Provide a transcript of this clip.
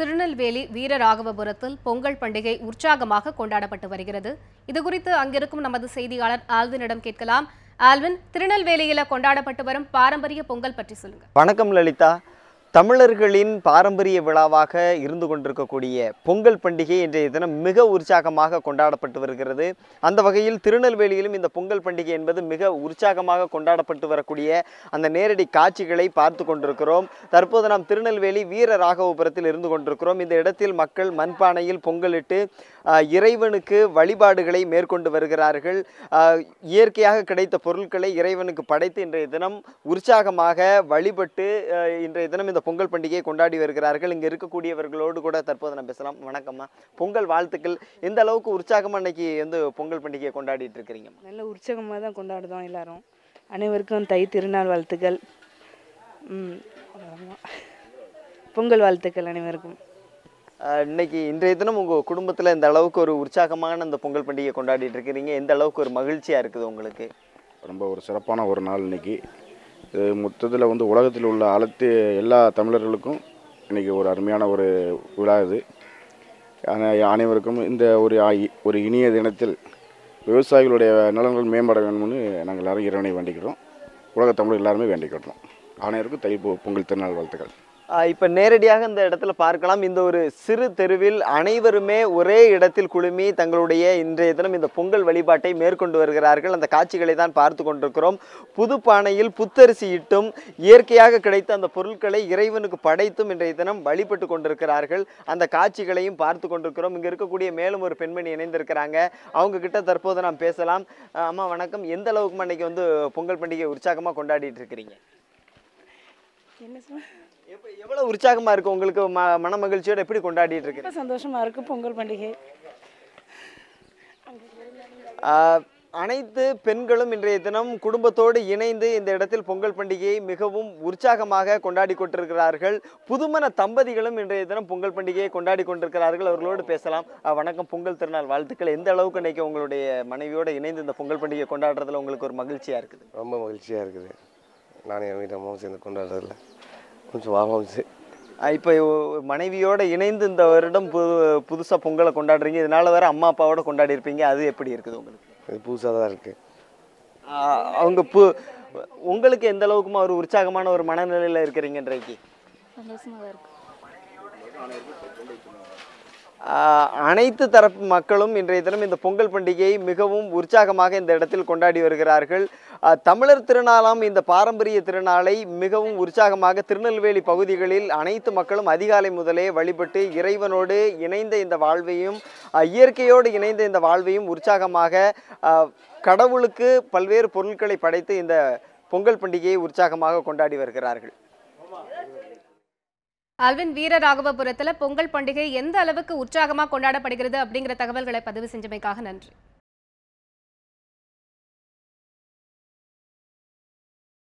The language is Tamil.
திருநெல்வேலி வீரராகவபுரத்தில் பொங்கல் பண்டிகை உற்சாகமாக கொண்டாடப்பட்டு வருகிறது. இதுகுறித்து அங்கிருக்கும் நமது செய்தியாளர் ஆல்வினிடம் கேட்கலாம். ஆல்வின் திருநெல்வேலியில கொண்டாடப்பட்டு வரும் பாரம்பரிய பொங்கல் பற்றி சொல்லுங்க. வணக்கம் லலிதா. தமிழர்களின் பாரம்பரிய விழாவாக இருந்து கொண்டிருக்கக்கூடிய பொங்கல் பண்டிகை இன்றைய தினம் மிக உற்சாகமாக கொண்டாடப்பட்டு வருகிறது. அந்த வகையில் திருநெல்வேலியிலும் இந்த பொங்கல் பண்டிகை என்பது மிக உற்சாகமாக கொண்டாடப்பட்டு வரக்கூடிய அந்த நேரடி காட்சிகளை பார்த்து கொண்டிருக்கிறோம். தற்போது நாம் திருநெல்வேலி வீர ராகவபுரத்தில் இருந்து கொண்டிருக்கிறோம். இந்த இடத்தில் மக்கள் மண்பானையில் பொங்கலிட்டு இறைவனுக்கு வழிபாடுகளை மேற்கொண்டு வருகிறார்கள். இயற்கையாக கிடைத்த பொருட்களை இறைவனுக்கு படைத்து இன்றைய தினம் உற்சாகமாக வழிபட்டு இன்றைய தினம் இந்த பொங்கல் பண்டிகையை கொண்டாடி வருகிறார்கள். இங்கே இருக்கக்கூடியவர்களோடு கூட தற்போது நம்ம பேசலாம். வணக்கம்மா. பொங்கல் வாழ்த்துக்கள். எந்த அளவுக்கு உற்சாகமா இன்னைக்கு வந்து பொங்கல் பண்டிகையை கொண்டாடிட்டு இருக்கிறீங்க நல்ல உற்சாகமாக தான் கொண்டாடுதோம் எல்லாரும். அனைவருக்கும் தை திருநாள் வாழ்த்துக்கள். பொங்கல் வாழ்த்துக்கள் அனைவருக்கும். இன்னைக்கு இன்றைய தினம் உங்க குடும்பத்துல இந்த அளவுக்கு ஒரு உற்சாகமான இந்த பொங்கல் பண்டிகையை கொண்டாடிட்டு இருக்கிறீங்க. எந்த அளவுக்கு ஒரு மகிழ்ச்சியா இருக்குது உங்களுக்கு? ரொம்ப ஒரு சிறப்பான ஒரு நாள் இன்னைக்கு. இது மொத்தத்தில் வந்து உலகத்தில் உள்ள அனைத்து எல்லா தமிழர்களுக்கும் இன்றைக்கி ஒரு அருமையான ஒரு விழா இது. அனைவருக்கும் இந்த ஒரு ஆ- ஒரு இனிய தினத்தில் விவசாயிகளுடைய நலன்கள் மேம்பட வேணும்னு நாங்கள் எல்லாரும் இறைவனை வேண்டிக்கிறோம். உலக தமிழ் எல்லாருமே வேண்டிக்கிறோம் ஆணையருக்கும் தை பொங்கல் திருநாள் வாழ்த்துக்கள். இப்போ நேரடியாக இந்த இடத்துல பார்க்கலாம். இந்த ஒரு சிறு தெருவில் அனைவருமே ஒரே இடத்தில் குழுமி தங்களுடைய இன்றைய தினம் இந்த பொங்கல் வழிபாட்டை மேற்கொண்டு வருகிறார்கள். அந்த காட்சிகளை தான் பார்த்து கொண்டிருக்கிறோம். புது பானையில் புத்தரிசி இட்டும் இயற்கையாக கிடைத்த அந்த பொருட்களை இறைவனுக்கு படைத்தும் இன்றைய தினம் வழிபட்டு கொண்டிருக்கிறார்கள். அந்த காட்சிகளையும் பார்த்து கொண்டிருக்கிறோம். இங்கே இருக்கக்கூடிய மேலும் ஒரு பெண்மணி இணைந்திருக்கிறாங்க. அவங்க கிட்ட தற்போது நாம் பேசலாம். அம்மா வணக்கம். எந்த அளவுக்கு அன்னைக்கு வந்து பொங்கல் பண்டிகை உற்சாகமாக கொண்டாடிட்டு இருக்கிறீங்க? என்ன சொல் எப்ப எவ்வளவு உற்சாகமா இருக்கு உங்களுக்கு? ம மன மகிழ்ச்சியோட எப்படி கொண்டாடிட்டு இருக்கு ரொம்ப சந்தோஷமாக இருக்குது பொங்கல் பண்டிகை. அனைத்து பெண்களும் இன்றைய தினம் குடும்பத்தோடு இணைந்து இந்த இடத்தில் பொங்கல் பண்டிகையை மிகவும் உற்சாகமாக கொண்டாடி கொண்டிருக்கிறார்கள். புதுமண தம்பதிகளும் இன்றைய தினம் பொங்கல் பண்டிகையை கொண்டாடி கொண்டிருக்கிறார்கள். அவர்களோடு பேசலாம். வணக்கம். பொங்கல் திருநாள் வாழ்த்துக்கள். எந்த அளவுக்கு இன்னைக்கு உங்களுடைய மனைவியோடு இணைந்து இந்த பொங்கல் பண்டிகையை கொண்டாடுறதுல உங்களுக்கு ஒரு மகிழ்ச்சியா இருக்குது? ரொம்ப மகிழ்ச்சியாக இருக்குது. நானும் என் வீட்டு அம்மாவும் சேர்ந்து கொண்டாடுறதில்ல கொஞ்சம் வாமாச்சு ஆஹ், இப்போ மனைவியோட இணைந்து இந்த வருடம் புது புதுசா பொங்கலை கொண்டாடுறீங்க. இதனால வேற அம்மா அப்பாவோட கொண்டாடி இருப்பீங்க. அது எப்படி இருக்குது உங்களுக்கு? இது புதுசாக தான் இருக்குது அவங்க பு உங்களுக்கு எந்த அளவுக்குமா ஒரு உற்சாகமான ஒரு மனநிலையில இருக்கிறீங்க இன்றைக்கு சந்தோஷமாக இருக்கு. அனைத்து தரப்பு மக்களும் இன்றைய தினம் இந்த பொங்கல் பண்டிகையை மிகவும் உற்சாகமாக இந்த இடத்தில் கொண்டாடி வருகிறார்கள். தமிழர் திருநாளாம் இந்த பாரம்பரிய திருநாளை மிகவும் உற்சாகமாக திருநெல்வேலி பகுதிகளில் அனைத்து மக்களும் அதிகாலை முதலே வழிபட்டு இறைவனோடு இணைந்த இந்த வாழ்வையும் இயற்கையோடு இணைந்த இந்த வாழ்வையும் உற்சாகமாக கடவுளுக்கு பல்வேறு பொருட்களை படைத்து இந்த பொங்கல் பண்டிகையை உற்சாகமாக கொண்டாடி வருகிறார்கள். அல்வின் வீரராகவபுரத்தில் பொங்கல் பண்டிகை எந்த அளவுக்கு உற்சாகமா கொண்டாடப்படுகிறது அப்படிங்கிற தகவல்களை பதிவு செஞ்சமைக்காக நன்றி.